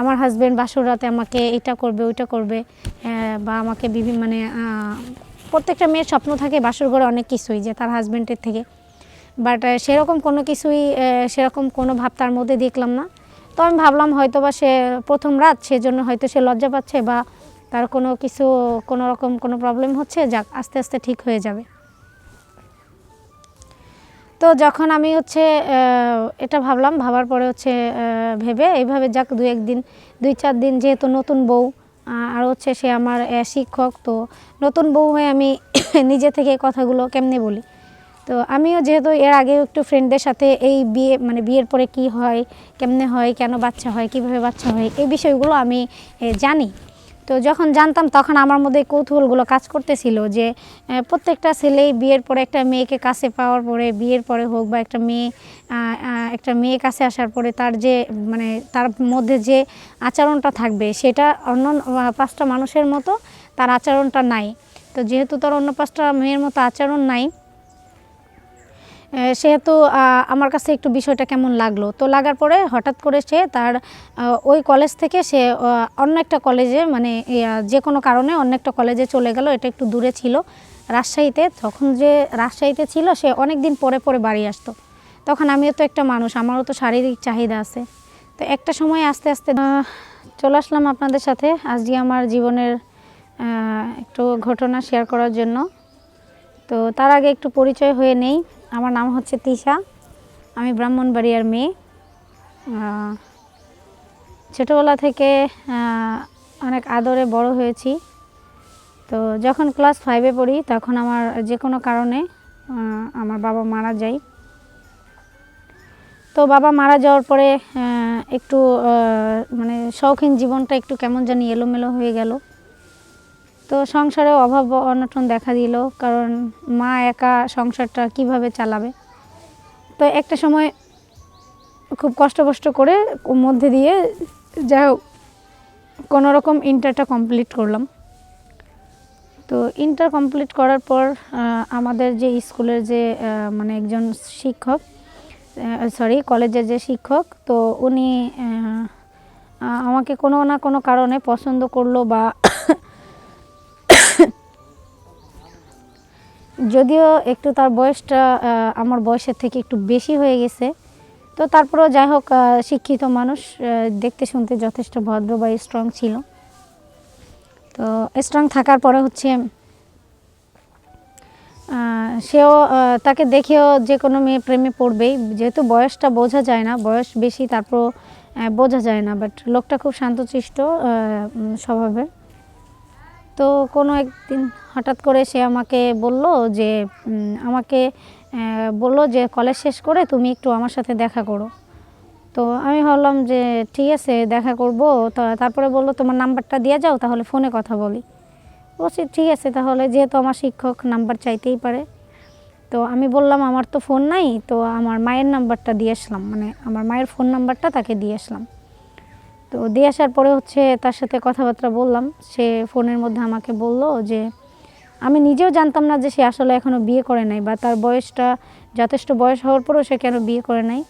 আমার হাজব্যান্ড বাসর রাতে আমাকে এটা করবে, ওইটা করবে বা আমাকে বিভিন্ন মানে প্রত্যেকটা মেয়ের স্বপ্ন থাকে বাসর ঘরে অনেক কিছুই যে তার হাজব্যান্ডের থেকে। বাট সেরকম কোনো কিছুই সেরকম কোনো ভাব তার মধ্যে দেখলাম না। তো আমি ভাবলাম হয়তো বা সে প্রথম রাত সেজন্য হয়তো সে লজ্জা পাচ্ছে বা তার কোনো কিছু, কোনো রকম কোনো প্রবলেম হচ্ছে, যাক, আস্তে আস্তে ঠিক হয়ে যাবে। তো যখন আমি হচ্ছে এটা ভাবলাম, ভাবার পরে হচ্ছে ভেবে এইভাবে যাক দু একদিন, দুই চার দিন যেহেতু নতুন বউ আর হচ্ছে সে আমার শিক্ষক, তো নতুন বউ হয়ে আমি নিজে থেকে কথাগুলো কেমনে বলি? তো আমিও যেহেতু এর আগেও একটু ফ্রেন্ডদের সাথে এই বিয়ে মানে বিয়ের পরে কি হয়, কেমনে হয়, কেন বাচ্চা হয়, কীভাবে বাচ্চা হয়, এই বিষয়গুলো আমি জানি। তো যখন জানতাম তখন আমার মধ্যে কৌতূহলগুলো কাজ করতেছিল যে প্রত্যেকটা ছেলেই বিয়ের পরে একটা মেয়েকে কাছে পাওয়ার পরে, বিয়ের পরে হোক বা একটা মেয়ে একটা মেয়ে কাছে আসার পরে তার যে মানে তার মধ্যে যে আচরণটা থাকবে সেটা অন্য পাঁচটা মানুষের মতো তার আচরণটা নাই। তো যেহেতু তার অন্য পাঁচটা মেয়ের মতো আচরণ নাই সেহেতু আমার কাছে একটু বিষয়টা কেমন লাগল? তো লাগার পরে হঠাৎ করে সে তার ওই কলেজ থেকে সে অন্য একটা কলেজে মানে যে কোনো কারণে অন্য একটা কলেজে চলে গেল। এটা একটু দূরে ছিল। রাজশাহীতে, তখন যে রাজশাহীতে ছিল, সে অনেক দিন পরে পরে বাড়ি আসতো। তখন আমিও তো একটা মানুষ, আমারও তো শারীরিক চাহিদা আছে। তো একটা সময় আস্তে আস্তে চলে আসলাম আপনাদের সাথে আজকে আমার জীবনের একটু ঘটনা শেয়ার করার জন্য। তো তার আগে একটু পরিচয় হয়ে নেই। আমার নাম হচ্ছে তিশা। আমি ব্রাহ্মণবাড়িয়ার মেয়ে। ছোটোবেলা থেকে অনেক আদরে বড় হয়েছি। তো যখন ক্লাস ফাইভে পড়ি, তখন আমার যে কোনো কারণে আমার বাবা মারা যায়। তো বাবা মারা যাওয়ার পরে একটু মানে শৌখিন জীবনটা একটু কেমন জানি এলোমেলো হয়ে গেল। তো সংসারে অভাব অনটন দেখা দিল, কারণ মা একা সংসারটা কীভাবে চালাবে? তো একটা সময় খুব কষ্ট কষ্ট করে মধ্যে দিয়ে যাই হোক কোনো রকম ইন্টারটা কমপ্লিট করলাম। তো ইন্টার কমপ্লিট করার পর আমাদের যে স্কুলের যে মানে একজন শিক্ষক সরি, কলেজের যে শিক্ষক, তো উনি আমাকে কোনো না কোনো কারণে পছন্দ করল বা যদিও একটু তার বয়সটা আমার বয়সের থেকে একটু বেশি হয়ে গেছে, তো তারপরেও যাই হোক শিক্ষিত মানুষ দেখতে শুনতে যথেষ্ট ভদ্র বা স্ট্রং ছিল। তো স্ট্রং থাকার পরে হচ্ছে সেও তাকে দেখেও যে কোনো মেয়ে প্রেমে পড়বেই। যেহেতু বয়সটা বোঝা যায় না, বয়স বেশি তারপর বোঝা যায় না বাট লোকটা খুব শান্তশিষ্ট স্বভাবের। তো কোনো একদিন হঠাৎ করে সে আমাকে বলল যে আমাকে বলল যে কলেজ শেষ করে তুমি একটু আমার সাথে দেখা করো। তো আমি ভাবলাম যে ঠিক আছে, দেখা করব। তারপরে বলল, তোমার নাম্বারটা দিয়ে যাও, তাহলে ফোনে কথা বলি। বলছি, ঠিক আছে, তাহলে যেহেতু আমার শিক্ষক, নাম্বার চাইতেই পারে। তো আমি বললাম, আমার তো ফোন নাই। তো আমার মায়ের নাম্বারটা দিয়ে আসলাম মানে আমার মায়ের ফোন নাম্বারটা তাকে দিয়ে আসলাম। তো দিয়ে আসার পরে হচ্ছে তার সাথে কথাবার্তা বললাম। সে ফোনের মধ্যে আমাকে বলল যে, আমি নিজেও জানতাম না যে সে আসলে এখনও বিয়ে করে নাই বা তার বয়সটা যথেষ্ট বয়স হওয়ার পরেও সে কেন বিয়ে করে নাই।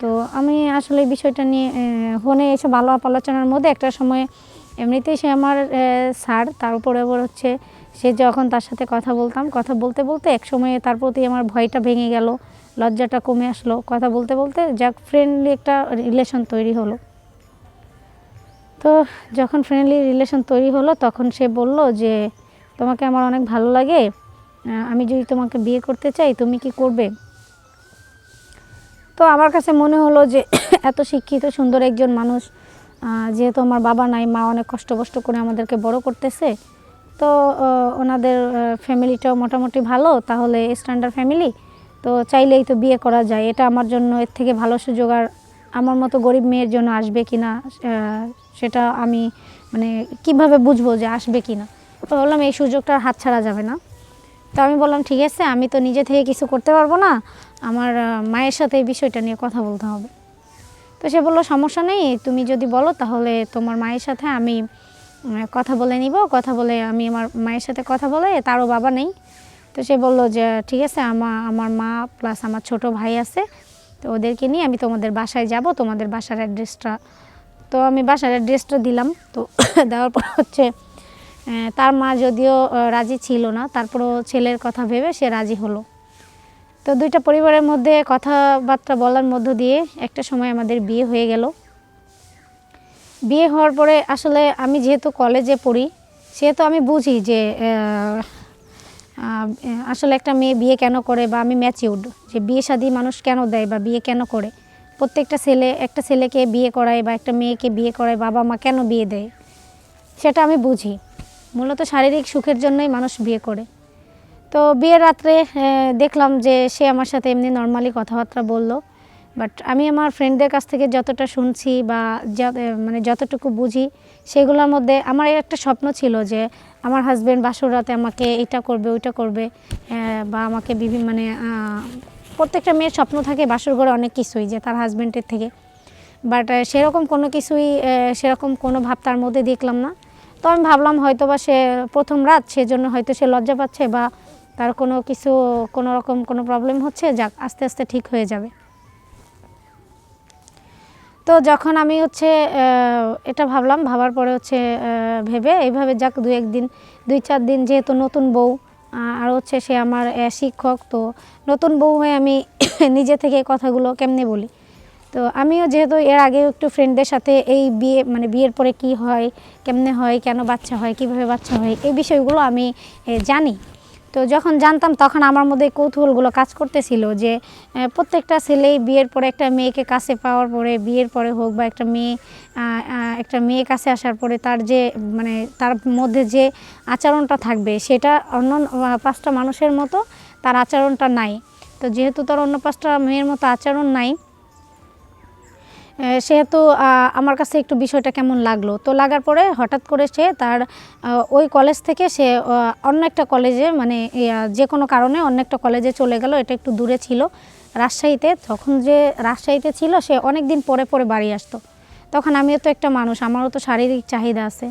তো আমি আসলে এই বিষয়টা নিয়ে ফোনে এসে ভালো আলোচনার মধ্যে একটা সময় এমনিতেই সে আমার স্যার, তার উপরে হচ্ছে সে যখন তার সাথে কথা বলতাম, কথা বলতে বলতে এক সময় তার প্রতি আমার ভয়টা ভেঙে গেল, লজ্জাটা কমে আসলো। কথা বলতে বলতে যাক ফ্রেন্ডলি একটা রিলেশন তৈরি হলো। তো যখন ফ্রেন্ডলি রিলেশন তৈরি হলো, তখন সে বলল যে, তোমাকে আমার অনেক ভালো লাগে। আমি যদি তোমাকে বিয়ে করতে চাই, তুমি কি করবে? তো আমার কাছে মনে হলো যে, এত শিক্ষিত, সুন্দর একজন মানুষ যেহেতু আমার বাবা নাই, মা অনেক কষ্ট কষ্ট করে আমাদেরকে বড় করতেছে, তো ওনাদের ফ্যামিলিটাও মোটামুটি ভালো, তাহলে স্ট্যান্ডার্ড ফ্যামিলি তো চাইলেই তো বিয়ে করা যায়। এটা আমার জন্য এর থেকে ভালো সুযোগ, আর আমার মতো গরিব মেয়ের জন্য আসবে কি না সেটা আমি মানে কীভাবে বুঝব যে আসবে কি না তো বললাম এই সুযোগটা আর হাতছাড়া যাবে না। তো আমি বললাম, ঠিক আছে, আমি তো নিজে থেকে কিছু করতে পারব না। আমার মায়ের সাথে এই বিষয়টা নিয়ে কথা বলতে হবে। তো সে বলল, সমস্যা নেই, তুমি যদি বলো তাহলে তোমার মায়ের সাথে আমি কথা বলে নিব। কথা বলে আমি আমার মায়ের সাথে কথা বলে তারও বাবা নেই। তো সে বলল যে, ঠিক আছে আমার আমার মা প্লাস আমার ছোট ভাই আছে। তো ওদেরকে নিয়ে আমি তোমাদের বাসায় যাব। তোমাদের বাসার অ্যাড্রেসটা তো আমি বাসার অ্যাড্রেসটা দিলাম। তো দেওয়ার পর হচ্ছে তার মা যদিও রাজি ছিল না, তারপরও ছেলের কথা ভেবে সে রাজি হলো। তো দুইটা পরিবারের মধ্যে কথাবার্তা বলার মধ্য দিয়ে একটা সময় আমাদের বিয়ে হয়ে গেল। বিয়ে হওয়ার পরে আসলে আমি যেহেতু কলেজে পড়ি, সেহেতু আমি বুঝি যে আসলে একটা মেয়ে বিয়ে কেন করে বা আমি ম্যাচিউড যে বিয়ে শাদী মানুষ কেন দেয় বা বিয়ে কেন করে। প্রত্যেকটা ছেলে, একটা ছেলেকে বিয়ে করায় বা একটা মেয়েকে বিয়ে করায়, বাবা মা কেন বিয়ে দেয়? সেটা আমি বুঝি। মূলত শারীরিক সুখের জন্যই মানুষ বিয়ে করে। তো বিয়ের রাত্রে দেখলাম যে সে আমার সাথে এমনি নর্মালি কথাবার্তা বলল। বাট আমি আমার ফ্রেন্ডদের কাছ থেকে যতটা শুনছি বা মানে যতটুকু বুঝি, সেগুলোর মধ্যে আমার একটা স্বপ্ন ছিল যে আমার হাজব্যান্ড বাসর রাতে আমাকে এটা করবে, ওইটা করবে বা আমাকে বিভিন্ন মানে প্রত্যেকটা মেয়ের স্বপ্ন থাকে বাসর ঘরে অনেক কিছুই যে তার হাজব্যান্ডের থেকে। বাট সেরকম কোনো কিছুই সেরকম কোনো ভাব তার মধ্যে দেখলাম না। তো আমি ভাবলাম হয়তো বা সে প্রথম রাত সেজন্য হয়তো সে লজ্জা পাচ্ছে বা তার কোনো কিছু, কোনো রকম কোনো প্রবলেম হচ্ছে, যাক, আস্তে আস্তে ঠিক হয়ে যাবে। তো যখন আমি হচ্ছে এটা ভাবলাম, ভাবার পরে হচ্ছে ভেবে এইভাবে যাক দু একদিন দুই চার দিন যেহেতু নতুন বউ আর হচ্ছে সে আমার শিক্ষক, তো নতুন বউ হয়ে আমি নিজে থেকে কথাগুলো কেমনে বলি? তো আমিও যেহেতু এর আগে একটু ফ্রেন্ডদের সাথে এই বিয়ে মানে বিয়ের পরে কি হয়, কেমনে হয়, কেন বাচ্চা হয়, কীভাবে বাচ্চা হয়, এই বিষয়গুলো আমি জানি। তো যখন জানতাম তখন আমার মধ্যে কৌতূহলগুলো কাজ করতেছিল যে প্রত্যেকটা ছেলেই বিয়ের পরে একটা মেয়েকে কাছে পাওয়ার পরে, বিয়ের পরে হোক বা একটা মেয়ে একটা মেয়ে কাছে আসার পরে তার যে মানে তার মধ্যে যে আচরণটা থাকবে সেটা অন্য পাঁচটা মানুষের মতো তার আচরণটা নাই। তো যেহেতু তার অন্য পাঁচটা মেয়ের মতো আচরণ নাই সেহেতু আমার কাছে একটু বিষয়টা কেমন লাগল? তো লাগার পরে হঠাৎ করে সে তার ওই কলেজ থেকে সে অন্য একটা কলেজে মানে যে কোনো কারণে অন্য একটা কলেজে চলে গেল। এটা একটু দূরে ছিল। রাজশাহীতে তখন যে রাজশাহীতে ছিল, সে অনেক দিন পরে পরে বাড়ি আসতো। তখন আমিও তো একটা মানুষ, আমারও তো শারীরিক চাহিদা আছে।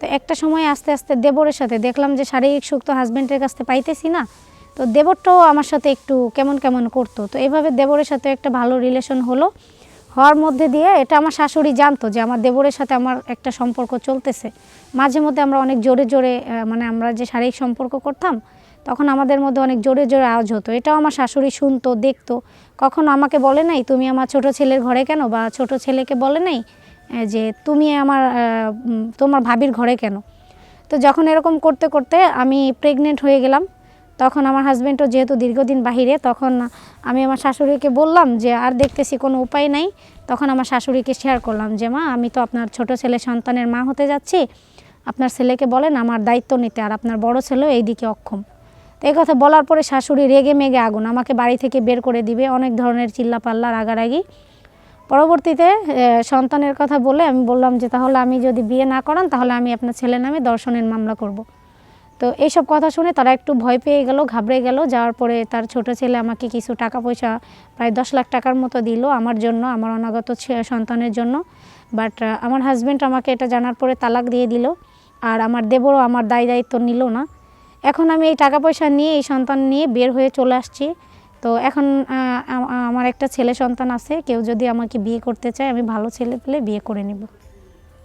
তো একটা সময় আস্তে আস্তে দেবরের সাথে দেখলাম যে শারীরিক সুখ তো হাজব্যান্ডের কাছ পাইতেছি না। তো দেবরটাও আমার সাথে একটু কেমন কেমন করতো। তো এভাবে দেবরের সাথে একটা ভালো রিলেশন হলো। হওয়ার মধ্যে দিয়ে এটা আমার শাশুড়ি জানতো যে আমার দেবরের সাথে আমার একটা সম্পর্ক চলতেছে। মাঝে মধ্যে আমরা অনেক জোরে জোরে মানে আমরা যে শারীরিক সম্পর্ক করতাম, তখন আমাদের মধ্যে অনেক জোরে জোরে আওয়াজ হতো। এটাও আমার শাশুড়ি শুনতো, দেখতো। কখনো আমাকে বলে নাই, তুমি আমার ছোট ছেলের ঘরে কেন? বা ছোট ছেলেকে বলে নাই যে, তুমি আমার তোমার ভাবির ঘরে কেন? তো যখন এরকম করতে করতে আমি প্রেগনেন্ট হয়ে গেলাম তখন আমার হাজব্যান্ডও যেহেতু দীর্ঘদিন বাহিরে, তখন আমি আমার শাশুড়িকে বললাম যে, আর দেখতেছি কোনো উপায় নাই। তখন আমার শাশুড়িকে শেয়ার করলাম যে, মা, আমি তো আপনার ছোট ছেলে, সন্তানের মা হতে যাচ্ছি। আপনার ছেলেকে বলেন, আমার দায়িত্ব নিতে, আর আপনার বড় ছেলেও এইদিকে অক্ষম। তো এই কথা বলার পরে শাশুড়ি রেগে মেগে আগুন, আমাকে বাড়ি থেকে বের করে দিবে, অনেক ধরনের চিল্লাপাল্লা, রাগারাগি। পরবর্তীতে সন্তানের কথা বলে আমি বললাম যে, তাহলে আমি যদি বিয়ে না করান, তাহলে আমি আপনার ছেলে নামে দর্শনের মামলা করব। তো এইসব কথা শুনে তারা একটু ভয় পেয়ে গেল, ঘাবড়ে গেল। যাওয়ার পরে তার ছোট ছেলে আমাকে কিছু টাকা পয়সা প্রায় দশ লাখ টাকার মতো দিল আমার জন্য, আমার অনাগত সন্তানের জন্য। বাট আমার হাজব্যান্ড আমাকে এটা জানার পরে তালাক দিয়ে দিল। আর আমার দেবরও আমার দায় দায়িত্ব নিল না। এখন আমি এই টাকা পয়সা নিয়ে, এই সন্তান নিয়ে বের হয়ে চলে আসছি। তো এখন আমার একটা ছেলে সন্তান আছে। কেউ যদি আমাকে বিয়ে করতে চায়, আমি ভালো ছেলে পেলে বিয়ে করে নেব।